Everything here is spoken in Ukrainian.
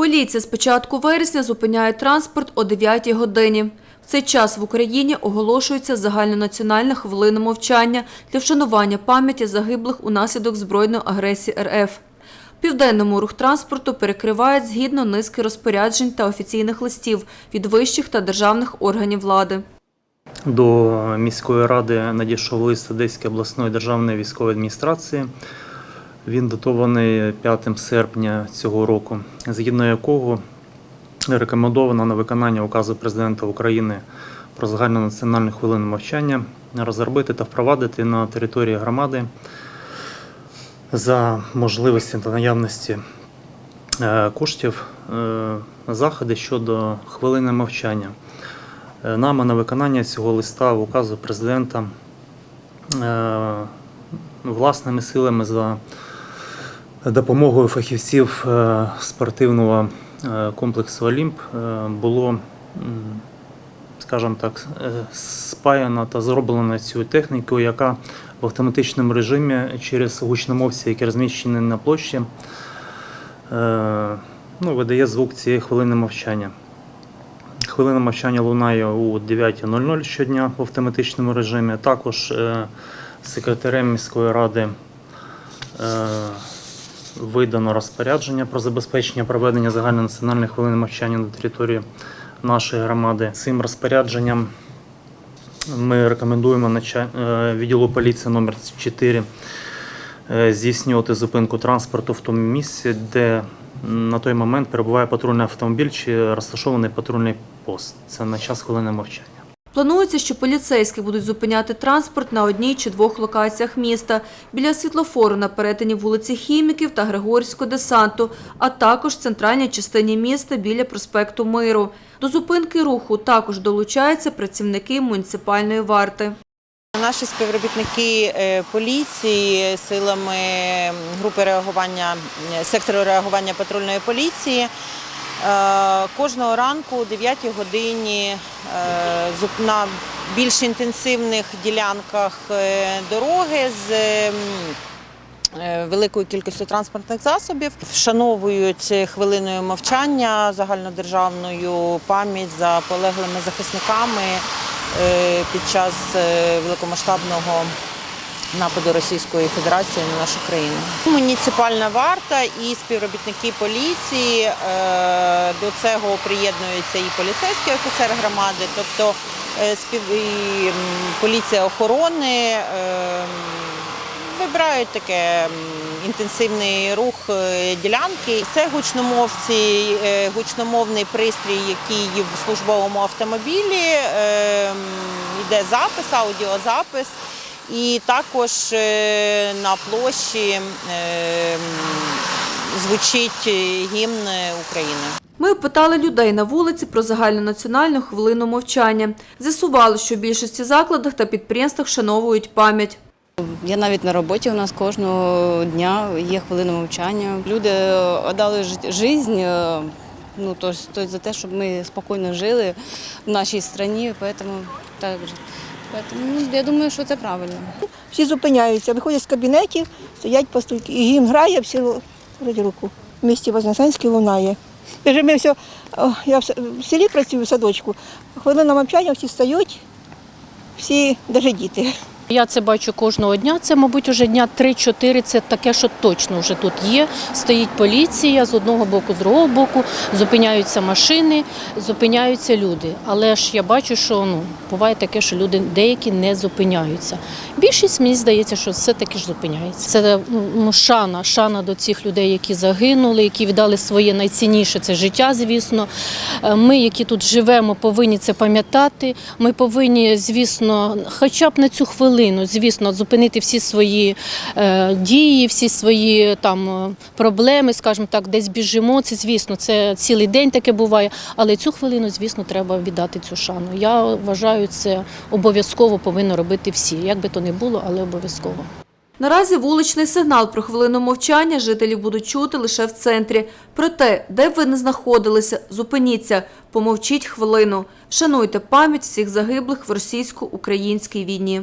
Поліція з початку вересня зупиняє транспорт о 9 годині. В цей час в Україні оголошується загальнонаціональна хвилина мовчання для вшанування пам'яті загиблих унаслідок збройної агресії РФ. Південному рух транспорту перекривають згідно низки розпоряджень та офіційних листів від вищих та державних органів влади. До міської ради надійшов лист Одеської обласної державної військової адміністрації. Він датований 5 серпня цього року, згідно якого рекомендовано на виконання указу президента України про загальнонаціональну хвилину мовчання розробити та впровадити на території громади за можливості та наявності е, коштів е, заходи щодо хвилини мовчання. Е, Нами на виконання цього листа в указу президента власними силами за допомогою фахівців е, спортивного е, комплексу Олімп е, було, скажімо так, спаяно та зроблено цю техніку, яка в автоматичному режимі через гучномовці, які розміщені на площі, ну, видає звук цієї хвилини мовчання. Хвилина мовчання лунає у 9.00 щодня в автоматичному режимі. Також секретарем міської ради видано розпорядження про забезпечення проведення загальнонаціональної хвилини мовчання на території нашої громади. Цим розпорядженням ми рекомендуємо е, відділу поліції номер 4 е, здійснювати зупинку транспорту в тому місці, де на той момент перебуває патрульний автомобіль чи розташований патрульний пост. Це на час хвилини мовчання. Планується, що поліцейські будуть зупиняти транспорт на одній чи двох локаціях міста біля світлофору на перетині вулиці Хіміків та Григорівського десанту, а також в центральній частині міста біля проспекту Миру. До зупинки руху також долучаються працівники муніципальної варти. Наші співробітники е, поліції силами групи реагування е, сектору реагування патрульної поліції е, кожного ранку о 9 годині е, на більш інтенсивних ділянках е, дороги з ем, е, великою кількістю транспортних засобів. Вшановують хвилиною мовчання загальнодержавною пам'ять за полеглими захисниками е, під час е, великомасштабного нападу Російської Федерації на нашу країну. Муніципальна варта і співробітники поліції е, до цього приєднується і поліцейський офіцер громади, тобто е, спів... і, поліція охорони. е, Вибирають таке інтенсивний рух ділянки. Це гучномовці, гучномовний пристрій, який в службовому автомобілі. Йде запис, аудіозапис. І також е, на площі е, звучить е, гімн України. Ми опитали людей на вулиці про загальнонаціональну хвилину мовчання. З'ясували, що в більшості закладах та підприємствах вшановують пам'ять. Я навіть на роботі у нас кожного дня є хвилина мовчання. Люди віддали життя, ну, то, то за те, щоб ми спокійно жили в нашій країні, тому так. Поэтому, ну, я думаю, що це правильно. Всі зупиняються, виходять з кабінетів, стоять по стойки. І гімн грає, всі роблять руку. В місті Вознесенській лунає. Ми все, я в селі працюю в садочку, хвилина мовчання, всі стають, всі, навіть діти. Я це бачу кожного дня. Це, мабуть, уже дня 3-4. Це таке, що точно вже тут є. Стоїть поліція з одного боку, з другого боку, зупиняються машини, зупиняються люди. Але ж я бачу, що ну буває таке, що люди деякі не зупиняються. Більшість мені здається, що все таки ж зупиняється. Це ну, шана, шана до цих людей, які загинули, які віддали своє найцінніше це життя, звісно. Е, Ми, які тут живемо, повинні це пам'ятати. Ми повинні, звісно, хоча б на цю хвилину, звісно, зупинити всі свої е, дії, всі свої там е, проблеми, скажімо так, десь біжимо. Це звісно, це цілий день таке буває. Але цю хвилину, звісно, треба віддати цю шану. Я вважаю, це обов'язково повинно робити всі. Як би то не було, але обов'язково. Наразі вуличний сигнал про хвилину мовчання жителі будуть чути лише в центрі. Проте, де б ви не знаходилися, зупиніться, помовчіть хвилину. Вшануйте пам'ять всіх загиблих в російсько-українській війні.